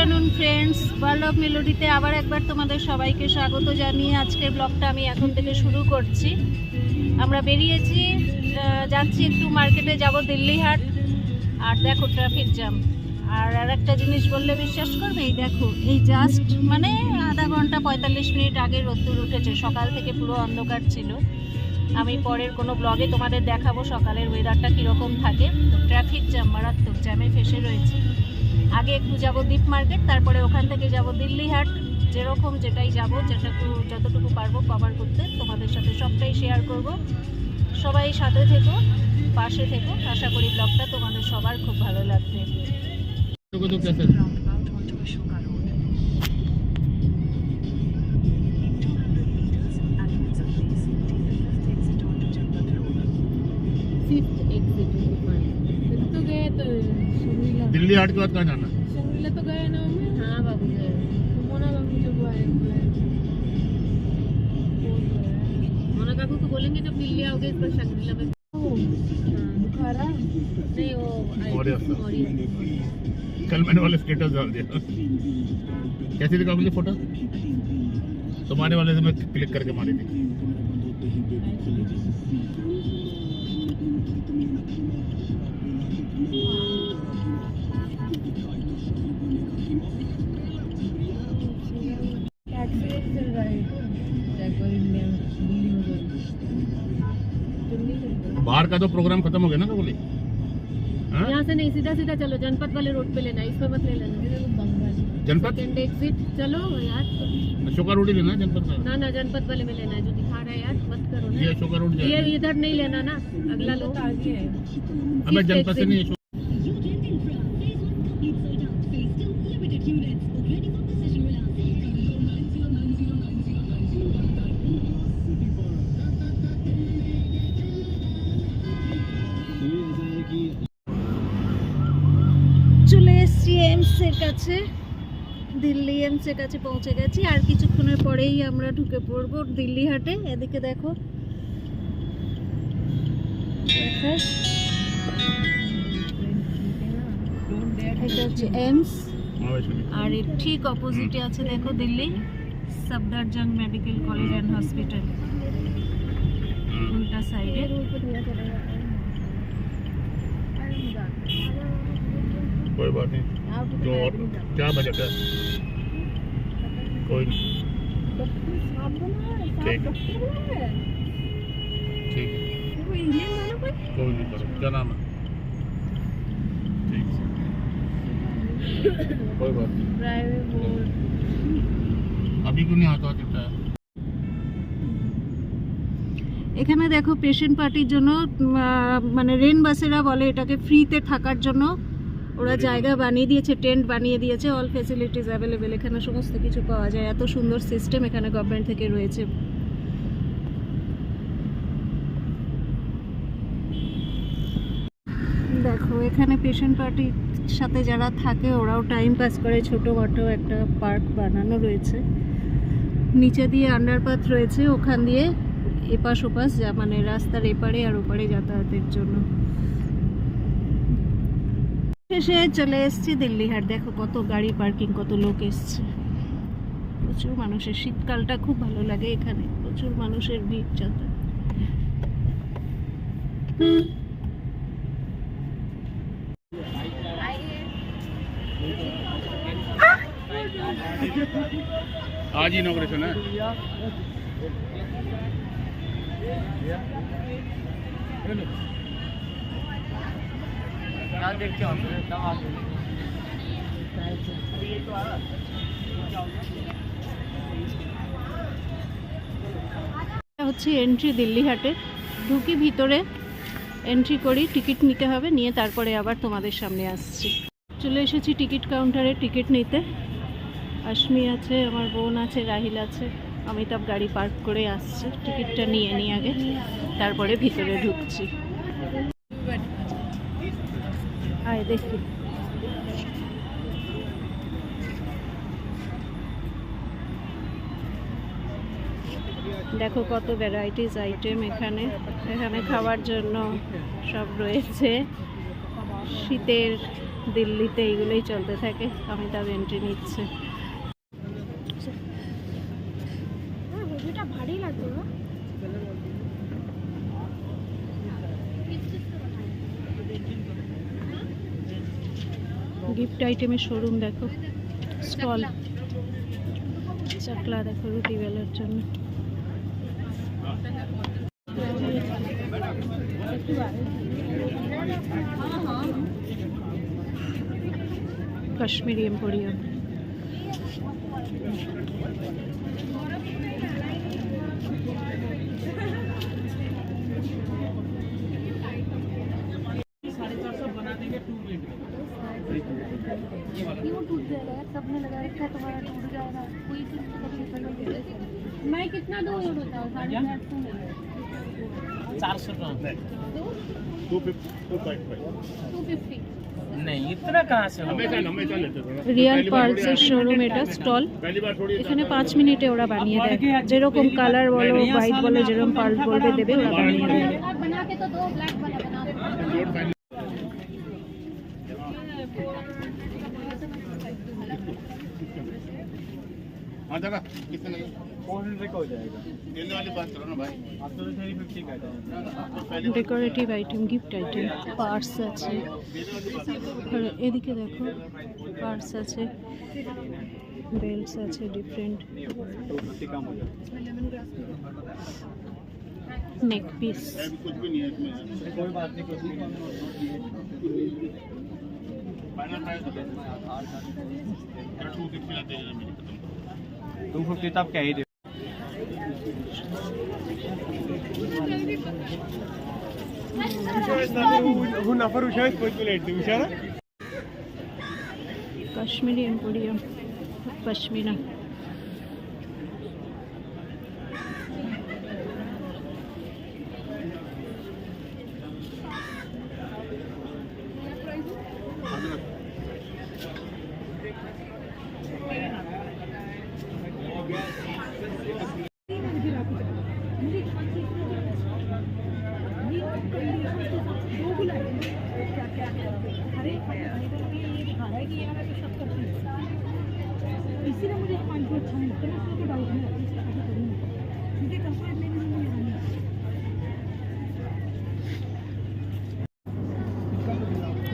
Afternoon friends world of মেলোডিতে আবার একবার তোমাদের সবাইকে স্বাগত জানিয়ে আজকের ব্লগটা আমি এখন থেকে শুরু করছি। আমরা বেরিয়েছি যাচ্ছি একটু মার্কেটে যাব দিল্লি হাট আর দেখো ট্রাফিক জ্যাম আর আর একটা জিনিস বললে বিশ্বাস করবে? এই দেখো, এই জাস্ট মানে আধা ঘণ্টা পঁয়তাল্লিশ মিনিট আগে রোদ্দুর উঠেছে। সকাল থেকে পুরো অন্ধকার ছিল। আমি পরের কোনো ব্লগে তোমাদের দেখাবো সকালের ওয়েদারটা কীরকম থাকে। তো ট্রাফিক জ্যাম মারাত্মক জ্যামে ফেসে রয়েছে। আগে একটু যাব দ্বীপ মার্কেট, তারপরে ওখান থেকে যাব দিল্লি হাট, যেরকম যেটাই যাব, যেটাকু, যতটুকু পারব কভার করতে, তোমাদের সাথে সবটাই শেয়ার করব। সবাই সাথে থেকো, পাশে থেকো। আশা করি ব্লগটা তোমাদের সবার খুব ভালো লাগবে। हाट के बाद कहाँ जाना? तो गए ना हाँ बाबू मोना बाबू जब आए मोना काकू को बोलेंगे जब दिल्ली आओगे इस बार शर्मिला में। नहीं वो मौर्य था। मौर्य। कल मैंने वाले स्टेटस डाल दिया। कैसी दिखा मुझे फ़ोटो तुम्हारे वाले से मैं क्लिक करके मारी थी। बाहर का तो प्रोग्राम खत्म हो गया ना तो बोली। हाँ? यहाँ से नहीं सीधा सीधा चलो जनपद वाले रोड पे लेना इसमें मत ले लेना जनपद? एग्जिट चलो यार। अशोका रोड ही लेना जनपद का? ना ना जनपद वाले में लेना है जो दिखा रहा है यार मत करो ना। ये अशोका रोड ये इधर नहीं लेना ना अगला लो। अबे जनपद से नहीं কাছে, দিল্লি এমসের কাছে পৌঁছে গেছি। আর কিছুক্ষণের পরেই আমরা ঢুকে পড়ব দিল্লি হাটে। এদিকে দেখো। এমস আর এর ঠিক অপোজিটে আছে, দেখো Delhi. Safdarjung medical college and hospital. উল্টা সাইডে कोई बात नहीं तो और क्या बजट है कोई नहीं ठीक है ठीक है कोई नहीं करो क्या नाम है ठीक है कोई बात नहीं अभी क्यों नहीं आता चिट्टा है এখানে দেখো পেশেন্ট পার্টির জন্য উম, আহ, মানে রেন বাসেরা বলে এটাকে ফ্রিতে থাকার জন্য ওরা জায়গা বানিয়ে দিয়েছে টেন্ট বানিয়ে দিয়েছে অল ফেসিলিটিস অ্যাভেলেবেল এখানে সমস্ত কিছু পাওয়া যায়। এত সুন্দর সিস্টেম এখানে গভর্নমেন্ট থেকে রয়েছে। দেখো এখানে পেশেন্ট পার্টির সাথে যারা থাকে ওরাও টাইম পাস করে। ছোটোখাটো একটা পার্ক বানানো রয়েছে। নিচে দিয়ে আন্ডারপাথ রয়েছে ওখান দিয়ে এপাশ ওপাশ যা মানে রাস্তার এপারে আর ওপারে যাতায়াতের জন্য। শেষে চলে এসেছি দিল্লি হাট দেখো কত গাড়ি পার্কিং কত লোক এসছে প্রচুর মানুষের শীতকালটা খুব ভালো লাগে এখানে প্রচুর মানুষের ভিড় যাতায়াত आज इनोग्रेशन है হচ্ছে এন্ট্রি দিল্লি হাটে। ঢুকি ভিতরে এন্ট্রি করি, টিকিট নিতে হবে, নিয়ে তারপরে আবার তোমাদের সামনে আসছি। চলে এসেছি টিকিট কাউন্টারে, টিকিট নিতে। আশমি আছে, আমার বোন আছে, রাহিল আছে। অমিতাভ গাড়ি পার্ক করে আসছে, টিকিটটা নিয়ে নিই আগে। তারপরে ভিতরে ঢুকছি। আয়, দেখি। দেখো কত ভ্যারাইটিস আইটেম এখানে। এখানে খাওয়ার জন্য সব রয়েছে। শীতের দিল্লিতে এইগুলোই চলতে থাকে। অমিতাভ এন্ট্রি নিচ্ছে। ভারী লাগতো গিফট আইটেমের শোরুম দেখো। স্কল চাকলা দেখো রুটি বেলার জন্য। কাশ্মীরি এম্পোরিয়াম। क्यों टूट जाएगा यार सबने लगा रखा है तुम्हारा टूट जाएगा कोई चीज तो कभी निकल नहीं जाएगा। मैं कितना दूर ये बताओ साढ़े चार सौ में चार सौ टका two fifty two point five two fifty नहीं इतना कहाँ से होगा हमेशा हमेशा लेते थे ना। রিয়াল पहली बार थोड़ी পার্লসের শোরুম এটা স্টল पहली बार थोड़ी এখানে পাঁচ মিনিটে ওরা বানিয়ে দেয় যেরকম কালার বলো হোয়াইট বলো যেরকম পার্ল বলবে দেবে ওরা বানিয়ে দেবে हाँ दादा कितने लगे फोर हंड्रेड का हो जाएगा गेंदे वाली बात करो ना भाई आप तो थ्री फिफ्टी का है ना, ना, आप तो पहले decorative item gift item purse আছে আর এদিকে দেখো পার্স আছে বেলস আছে ডিফারেন্ট टू फिफ्टी कम हो जाएगा নেক পিস अभी कुछ भी नहीं है इसमें कोई बात नहीं कुछ फाइनल प्राइस बता टू फिफ्टी तो आप क्या ही दे कश्मीरी एम्पोरियम पश्मीना।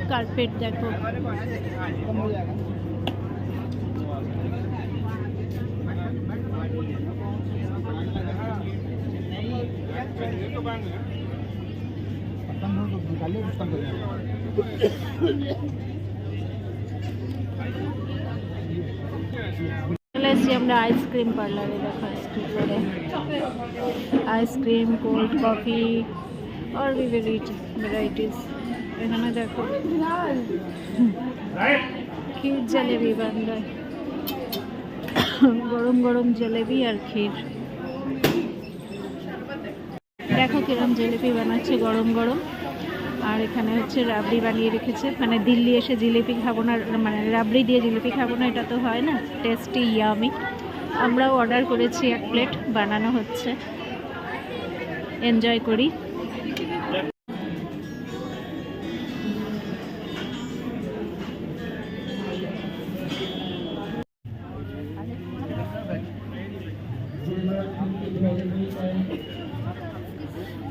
कारपेट देखो এসেছি আমরা আইসক্রিম পার্লারে, দেখো আইসক্রিম করে। আইসক্রিম, কোল্ড কফি, আর ভেরাইটি ভেরাইটিস এখানে দেখো, ক্ষীর জলেবি বান্দায় গরম গরম জলেবি আর ক্ষীর। দেখো কিরম জলেবি বানাচ্ছে গরম গরম। আর এখানে হচ্ছে রাবড়ি বানিয়ে রেখেছে। মানে দিল্লি এসে জিলিপি খাব না মানে রাবড়ি দিয়ে জিলিপি খাব না, এটা তো হয় না। টেস্টি ইয়ামি আমরাও অর্ডার করেছি এক প্লেট বানানো হচ্ছে। এনজয় করি।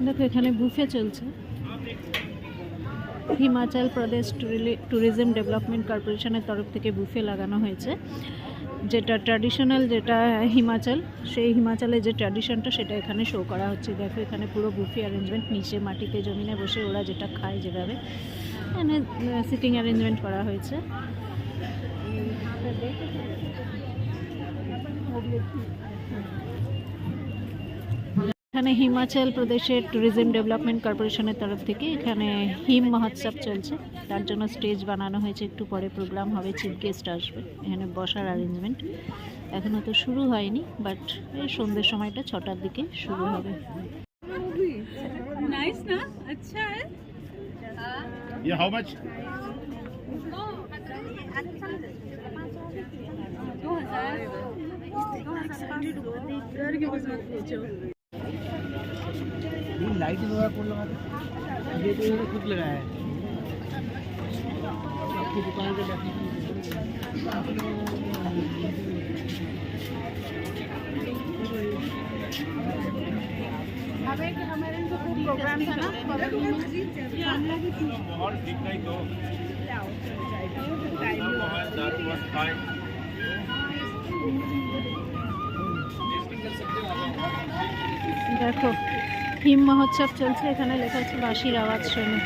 দেখো, এখানে বুফে চলছে। হিমাচল প্রদেশ ট্যুরিজম ডেভেলপমেন্ট কর্পোরেশনের তরফ থেকে বুফে লাগানো হয়েছে। যেটা ট্র্যাডিশনাল যেটা হিমাচল, সেই হিমাচলের যে ট্র্যাডিশনটা সেটা এখানে শো করা হচ্ছে। দেখো, এখানে পুরো বুফে অ্যারেঞ্জমেন্ট নিচে মাটিতে জমিনে বসে ওরা যেটা খায় যেভাবে। এখানে সিটিং অ্যারেঞ্জমেন্ট করা হয়েছে। এখানে হিমাচল প্রদেশের ট্যুরিজম ডেভেলপমেন্ট কর্পোরেশনের তরফ থেকে এখানে হিম মহোৎসব চলছে। তার জন্য স্টেজ বানানো হয়েছে। একটু পরে প্রোগ্রাম হবে। চিফ গেস্ট আসবে। এখানে বসার অ্যারেঞ্জমেন্ট এখনও তো শুরু হয়নি বাট এই সন্ধ্যের সময়টা ছটার দিকে শুরু হবে। ढाई सौ का फूल ये तो इन्होंने खुद लगाया है। आपकी दुकान पे अबे हमारे इनको खूब प्रोग्राम था ना? कॉलोनी में मामला भी थी और ठीक नहीं तो देखो। হিম মহোৎসব চলছে। এখানে লেখা আছে বাঁশির আওয়াজ শোনো।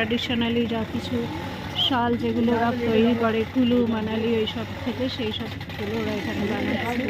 ট্র্যাডিশনালি যা কিছু শাল যেগুলো ওরা তৈরি করে, কুলু, মানালি সব থেকে সেই সবগুলো ওরা এখানে বানাচ্ছে।